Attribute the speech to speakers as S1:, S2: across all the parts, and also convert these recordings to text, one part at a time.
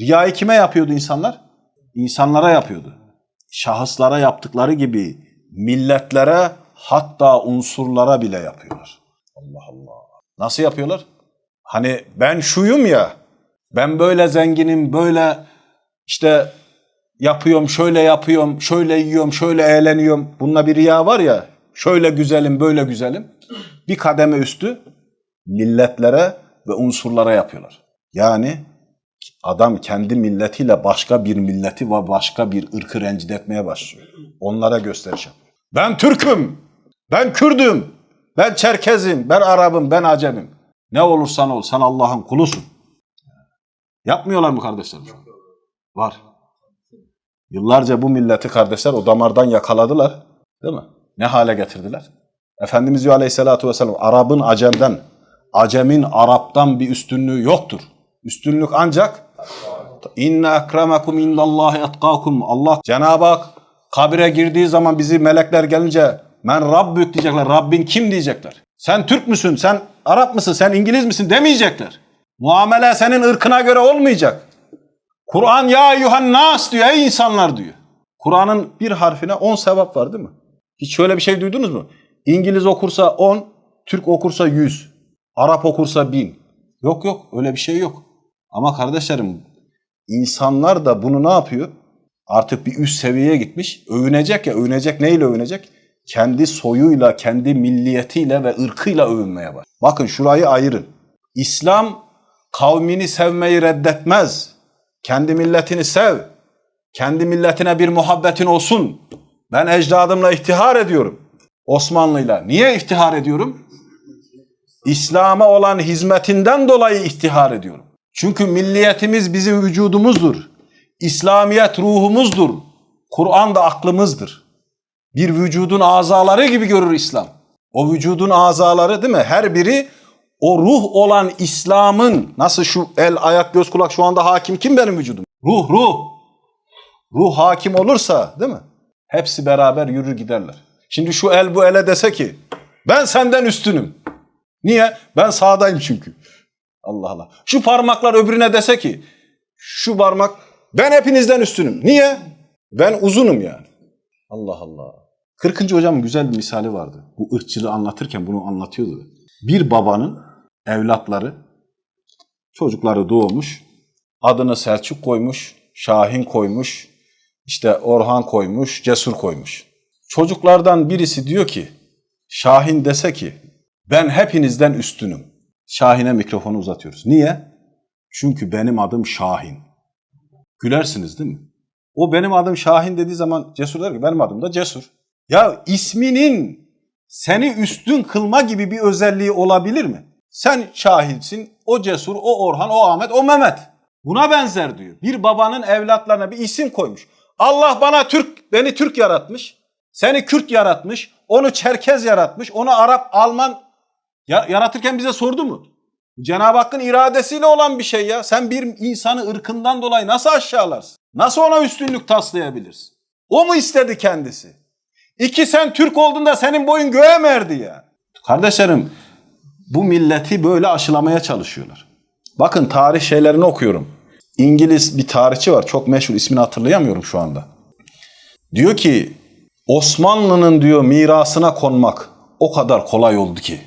S1: Riyayı kime yapıyordu insanlar? İnsanlara yapıyordu. Şahıslara yaptıkları gibi milletlere hatta unsurlara bile yapıyorlar. Allah Allah. Nasıl yapıyorlar? Hani ben şuyum ya, ben böyle zenginim, böyle işte yapıyorum, şöyle yapıyorum, şöyle yiyorum, şöyle eğleniyorum. Bununla bir riya var ya, şöyle güzelim, böyle güzelim. Bir kademe üstü milletlere ve unsurlara yapıyorlar. Yani adam kendi milletiyle başka bir milleti ve başka bir ırkı rencide etmeye başlıyor. Onlara yapıyor. Ben Türk'üm, ben Kürd'üm, ben Çerkez'im, ben Arap'ım, ben Acem'im. Ne olursan ol, sen Allah'ın kulusun. Yapmıyorlar mı kardeşlerim? Var. Yıllarca bu milleti kardeşler o damardan yakaladılar. Değil mi? Ne hale getirdiler? Efendimiz diyor aleyhissalatü vesselam Arap'ın Acem'den, Acem'in Arap'tan bir üstünlüğü yoktur. Üstünlük ancak inne ekremakum indallahi etkakum. Allah Cenab-ı Hak kabire girdiği zaman bizi melekler gelince men Rabbük diyecekler. Rabbin kim diyecekler. Sen Türk müsün? Sen Arap mısın? Sen İngiliz misin? Demeyecekler. Muamele senin ırkına göre olmayacak. Kur'an ya eyyuhan nas diyor ey insanlar diyor. Kur'an'ın bir harfine 10 sevap var değil mi? Hiç şöyle bir şey duydunuz mu? İngiliz okursa 10, Türk okursa 100, Arap okursa 1000. Yok yok öyle bir şey yok. Ama kardeşlerim insanlar da bunu ne yapıyor? Artık bir üst seviyeye gitmiş. Övünecek ya övünecek neyle övünecek? Kendi soyuyla, kendi milliyetiyle ve ırkıyla övünmeye var. Bakın şurayı ayırın. İslam kavmini sevmeyi reddetmez. Kendi milletini sev. Kendi milletine bir muhabbetin olsun. Ben ecdadımla iftihar ediyorum. Osmanlı'yla. Niye iftihar ediyorum? İslam'a olan hizmetinden dolayı iftihar ediyorum. Çünkü milliyetimiz bizim vücudumuzdur. İslamiyet ruhumuzdur. Kur'an da aklımızdır. Bir vücudun azaları gibi görür İslam. O vücudun azaları değil mi? Her biri o ruh olan İslam'ın nasıl şu el, ayak, göz, kulak şu anda hakim kim benim vücudum? Ruh, ruh. Ruh hakim olursa değil mi? Hepsi beraber yürür giderler. Şimdi şu el bu ele dese ki ben senden üstünüm. Niye? Ben sağdayım çünkü. Allah Allah. Şu parmaklar öbürüne dese ki şu parmak ben hepinizden üstünüm. Niye? Ben uzunum yani. Allah Allah. 40. hocamın güzel bir misali vardı. Bu ırkçılığı anlatırken bunu anlatıyordu. Bir babanın evlatları, çocukları doğmuş, adını Selçuk koymuş, Şahin koymuş, işte Orhan koymuş, Cesur koymuş. Çocuklardan birisi diyor ki, Şahin dese ki, ben hepinizden üstünüm. Şahin'e mikrofonu uzatıyoruz. Niye? Çünkü benim adım Şahin. Gülersiniz değil mi? O benim adım Şahin dediği zaman Cesur der ki benim adım da Cesur. Ya isminin seni üstün kılma gibi bir özelliği olabilir mi? Sen Şahinsin, o Cesur, o Orhan, o Ahmet, o Mehmet. Buna benzer diyor. Bir babanın evlatlarına bir isim koymuş. Allah bana Türk, beni Türk yaratmış. Seni Kürt yaratmış. Onu Çerkez yaratmış. Onu Arap, Alman yaratırken bize sordu mu? Cenab-ı Hakk'ın iradesiyle olan bir şey ya. Sen bir insanı ırkından dolayı nasıl aşağılarsın? Nasıl ona üstünlük taslayabilirsin? O mu istedi kendisi? İki sen Türk olduğunda senin boyun göğe mi erdi ya? Kardeşlerim bu milleti böyle aşılamaya çalışıyorlar. Bakın tarih şeylerini okuyorum. İngiliz bir tarihçi var çok meşhur ismini hatırlayamıyorum şu anda. Diyor ki Osmanlı'nın diyor mirasına konmak o kadar kolay oldu ki.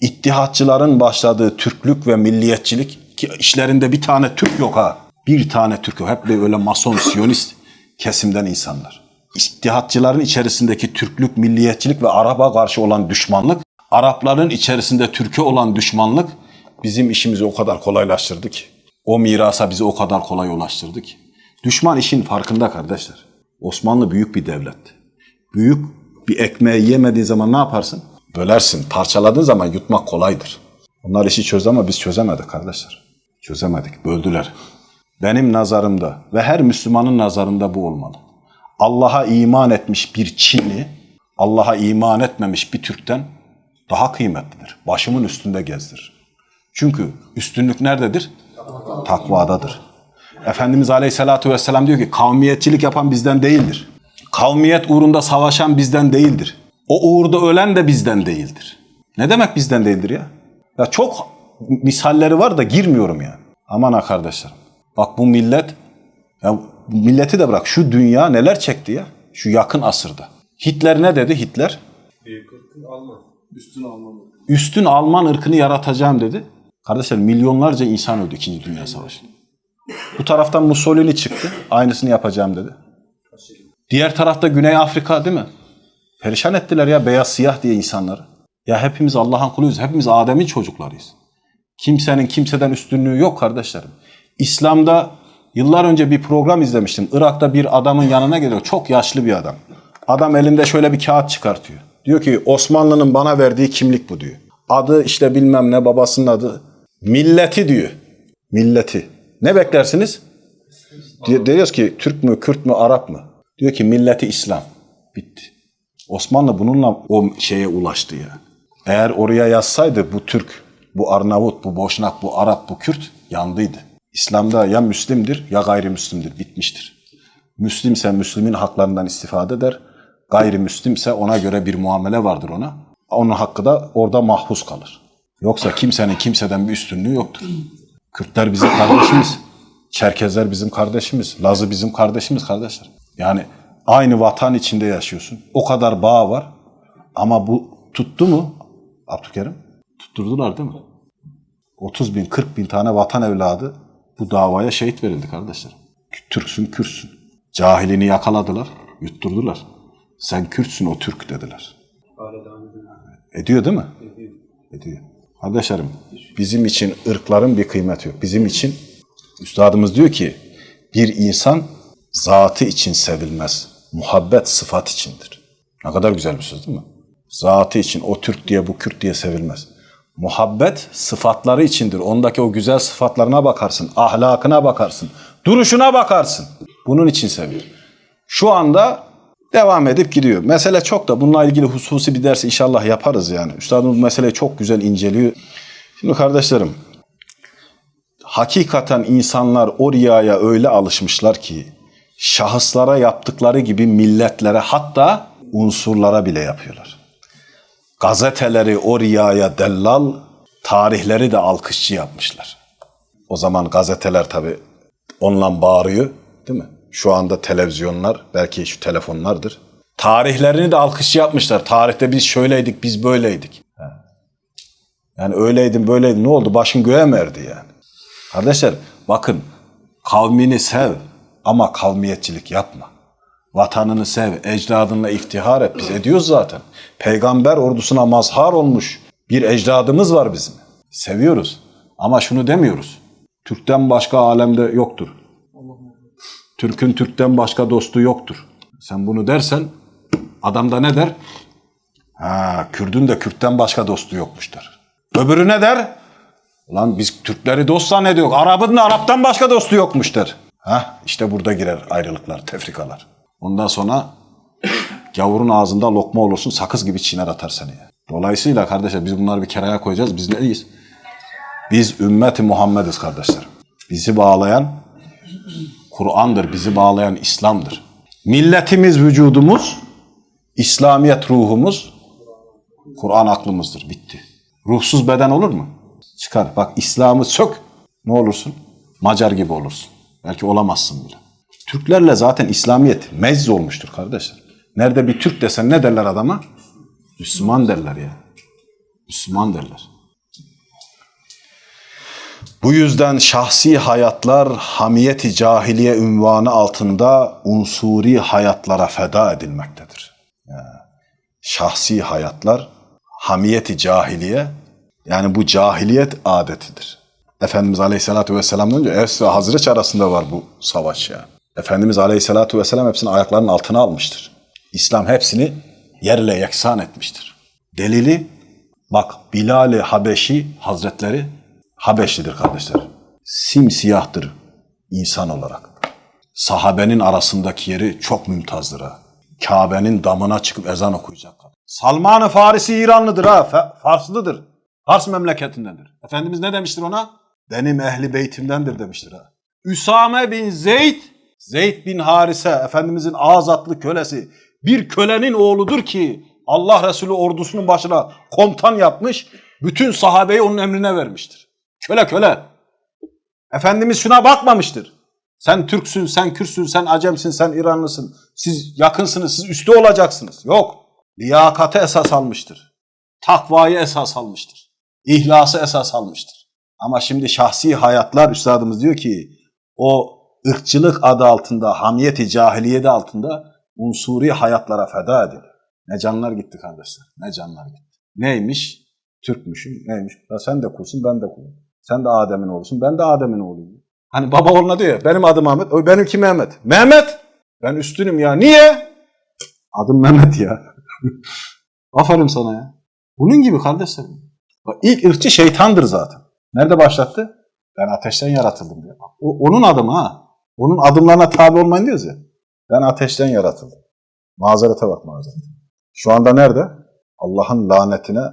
S1: İttihatçıların başladığı Türklük ve milliyetçilik ki işlerinde bir tane Türk yok ha. Bir tane Türk yok. Hep de öyle mason, siyonist kesimden insanlar. İttihatçıların içerisindeki Türklük, milliyetçilik ve Arap'a karşı olan düşmanlık, Arapların içerisinde Türkiye olan düşmanlık bizim işimizi o kadar kolaylaştırdı ki. O mirasa bizi o kadar kolay ulaştırdı ki. Düşman işin farkında kardeşler. Osmanlı büyük bir devlet. Büyük bir ekmeği yemediği zaman ne yaparsın? Bölersin. Parçaladığın zaman yutmak kolaydır. Onlar işi çözdü ama biz çözemedik kardeşler. Çözemedik. Böldüler. Benim nazarımda ve her Müslümanın nazarında bu olmalı. Allah'a iman etmiş bir Çinli, Allah'a iman etmemiş bir Türk'ten daha kıymetlidir. Başımın üstünde gezdir. Çünkü üstünlük nerededir? Takvadadır. Efendimiz Aleyhisselatü Vesselam diyor ki kavmiyetçilik yapan bizden değildir. Kavmiyet uğrunda savaşan bizden değildir. O uğurda ölen de bizden değildir. Ne demek bizden değildir ya? Ya çok misalleri var da girmiyorum yani. Aman ha kardeşlerim. Bak bu millet, ya milleti de bırak şu dünya neler çekti ya şu yakın asırda. Hitler ne dedi Hitler?
S2: Kırkın Alman. Üstün Alman.
S1: Üstün Alman ırkını yaratacağım dedi. Kardeşler milyonlarca insan öldü 2. Dünya Savaşı'nda. Bu taraftan Mussolini çıktı. Aynısını yapacağım dedi. Diğer tarafta Güney Afrika değil mi? Perişan ettiler ya beyaz siyah diye insanları. Ya hepimiz Allah'ın kuluyuz. Hepimiz Adem'in çocuklarıyız. Kimsenin kimseden üstünlüğü yok kardeşlerim. İslam'da yıllar önce bir program izlemiştim. Irak'ta bir adamın yanına geliyor. Çok yaşlı bir adam. Adam elinde şöyle bir kağıt çıkartıyor. Diyor ki Osmanlı'nın bana verdiği kimlik bu diyor. Adı işte bilmem ne babasının adı. Milleti diyor. Milleti. Ne beklersiniz? Di- Diyoruz ki Türk mü, Kürt mü, Arap mı? Diyor ki milleti İslam. Bitti. Osmanlı bununla o şeye ulaştı ya. Eğer oraya yazsaydı bu Türk, bu Arnavut, bu Boşnak, bu Arap, bu Kürt yandıydı. İslam'da ya Müslimdir ya gayrimüslimdir. Bitmiştir. Müslimse Müslümin haklarından istifade eder. Gayrimüslimse ona göre bir muamele vardır ona. Onun hakkı da orada mahpus kalır. Yoksa kimsenin kimseden bir üstünlüğü yoktur. Kürtler bizim kardeşimiz. Çerkezler bizim kardeşimiz. Lazı bizim kardeşimiz kardeşler. Yani aynı vatan içinde yaşıyorsun. O kadar bağ var. Ama bu tuttu mu Abdülkerim? Tutturdular değil mi? 30 bin, 40 bin tane vatan evladı bu davaya şehit verildi kardeşler. Türksün, Kürtsün. Cahilini yakaladılar, yutturdular. Sen Kürtsün, o Türk dediler.
S2: Ediyor
S1: değil mi?
S2: Ediyor.
S1: Ediyor. Kardeşlerim, bizim için ırkların bir kıymeti yok. Bizim için üstadımız diyor ki bir insan zatı için sevilmez. Muhabbet sıfat içindir. Ne kadar güzel bir söz değil mi? Zatı için o Türk diye bu Kürt diye sevilmez. Muhabbet sıfatları içindir. Ondaki o güzel sıfatlarına bakarsın, ahlakına bakarsın, duruşuna bakarsın. Bunun için seviyor. Şu anda devam edip gidiyor. Mesele çok da bununla ilgili hususi bir ders inşallah yaparız yani. Üstadımız meseleyi çok güzel inceliyor. Şimdi kardeşlerim, hakikaten insanlar o riyaya öyle alışmışlar ki şahıslara yaptıkları gibi milletlere hatta unsurlara bile yapıyorlar. Gazeteleri o riyaya dellal, tarihleri de alkışçı yapmışlar. O zaman gazeteler tabi onunla bağırıyor değil mi? Şu anda televizyonlar belki şu telefonlardır. Tarihlerini de alkışçı yapmışlar. Tarihte biz şöyleydik, biz böyleydik. Yani öyleydin böyleydin ne oldu? Başın göğe mi erdi yani? Kardeşler bakın kavmini sev ama kavmiyetçilik yapma. Vatanını sev, ecdadınla iftihar et. Biz ediyoruz zaten. Peygamber ordusuna mazhar olmuş bir ecdadımız var bizim. Seviyoruz. Ama şunu demiyoruz. Türk'ten başka alemde yoktur. Türk'ün Türk'ten başka dostu yoktur. Sen bunu dersen adam da ne der? Ha, Kürdün de Kürt'ten başka dostu yokmuş. Öbürü ne der? Ulan biz Türkleri dost zannediyoruz. Arap'ın da Arap'tan başka dostu yokmuş der. Ha, işte burada girer ayrılıklar, tefrikalar. Ondan sonra gavurun ağzında lokma olursun sakız gibi çiğner atar seni. Dolayısıyla kardeşler biz bunları bir kenara koyacağız. Biz neyiz? Biz ümmeti Muhammediz kardeşler. Bizi bağlayan Kur'an'dır, bizi bağlayan İslam'dır. Milletimiz, vücudumuz, İslamiyet ruhumuz, Kur'an aklımızdır. Bitti. Ruhsuz beden olur mu? Çıkar. Bak İslam'ı sök. Ne olursun? Macar gibi olursun. Belki olamazsın bile. Türklerle zaten İslamiyet mezz olmuştur kardeşler. Nerede bir Türk desen ne derler adama? Müslüman derler ya. Müslüman derler. Bu yüzden şahsi hayatlar hamiyeti cahiliye ünvanı altında unsuri hayatlara feda edilmektedir. Yani şahsi hayatlar hamiyeti cahiliye yani bu cahiliyet adetidir. Efendimiz Aleyhisselatü Vesselam'dan önce Evs ve Hazreç arasında var bu savaş ya. Efendimiz Aleyhisselatü Vesselam hepsini ayaklarının altına almıştır. İslam hepsini yerle yeksan etmiştir. Delili bak Bilal-i Habeşi Hazretleri Habeşlidir kardeşler. Simsiyahtır insan olarak. Sahabenin arasındaki yeri çok mümtazdır ha. Kabe'nin damına çıkıp ezan okuyacak. Salman-ı Farisi İranlıdır ha. Fa- Farslıdır. Fars memleketindendir. Efendimiz ne demiştir ona? Benim ehli beytimdendir demiştir ha. Üsame bin Zeyd, Zeyd bin Harise, Efendimizin azatlı kölesi. Bir kölenin oğludur ki Allah Resulü ordusunun başına komutan yapmış, bütün sahabeyi onun emrine vermiştir. Köle köle. Efendimiz şuna bakmamıştır. Sen Türksün, sen Kürtsün, sen Acemsin, sen İranlısın. Siz yakınsınız, siz üstü olacaksınız. Yok. Liyakate esas almıştır. Takvayı esas almıştır. İhlası esas almıştır. Ama şimdi şahsi hayatlar üstadımız diyor ki o ırkçılık adı altında, hamiyeti cahiliyede altında unsuri hayatlara feda edildi. Ne canlar gitti kardeşler, ne canlar gitti. Neymiş? Türkmüşüm, neymiş? Ya sen de kulsun, ben de kulum. Sen de Adem'in oğlusun, ben de Adem'in oğluyum. Hani baba oğluna diyor ya, benim adım Ahmet, o benimki Mehmet. Mehmet! Ben üstünüm ya, niye? Adım Mehmet ya. Aferin sana ya. Bunun gibi kardeşlerim. İlk ırkçı şeytandır zaten. Nerede başlattı? Ben ateşten yaratıldım diyor. O, onun adımı ha. Onun adımlarına tabi olmayın diyoruz ya. Ben ateşten yaratıldım. Mazerete bak mazerete. Şu anda nerede? Allah'ın lanetine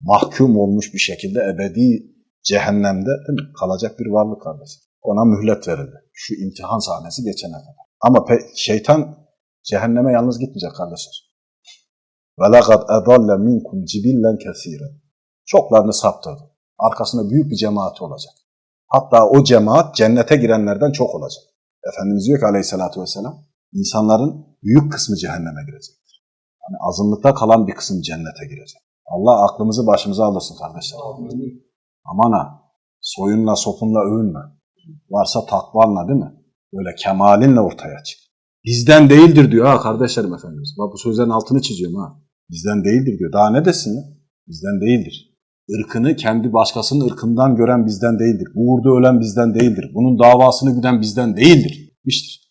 S1: mahkum olmuş bir şekilde ebedi cehennemde değil mi? kalacak bir varlık kardeşim. Ona mühlet verildi. Şu imtihan sahnesi geçene kadar. Ama pe- şeytan cehenneme yalnız gitmeyecek kardeşler. وَلَقَدْ اَضَلَّ مِنْكُمْ جِبِلًّا كَثِيرًا Çoklarını saptırdı. Arkasında büyük bir cemaati olacak. Hatta o cemaat cennete girenlerden çok olacak. Efendimiz diyor ki aleyhissalatü vesselam, insanların büyük kısmı cehenneme girecektir. Yani azınlıkta kalan bir kısım cennete girecek. Allah aklımızı başımıza alırsın kardeşler. Aman ha, soyunla sopunla övünme. Varsa takvanla değil mi? Böyle kemalinle ortaya çık. Bizden değildir diyor ha kardeşlerim Efendimiz. Bak bu sözlerin altını çiziyorum ha. Bizden değildir diyor. Daha ne desin ya? Bizden değildir. Irkını kendi başkasının ırkından gören bizden değildir. Bu uğurda ölen bizden değildir. Bunun davasını güden bizden değildir. İştir.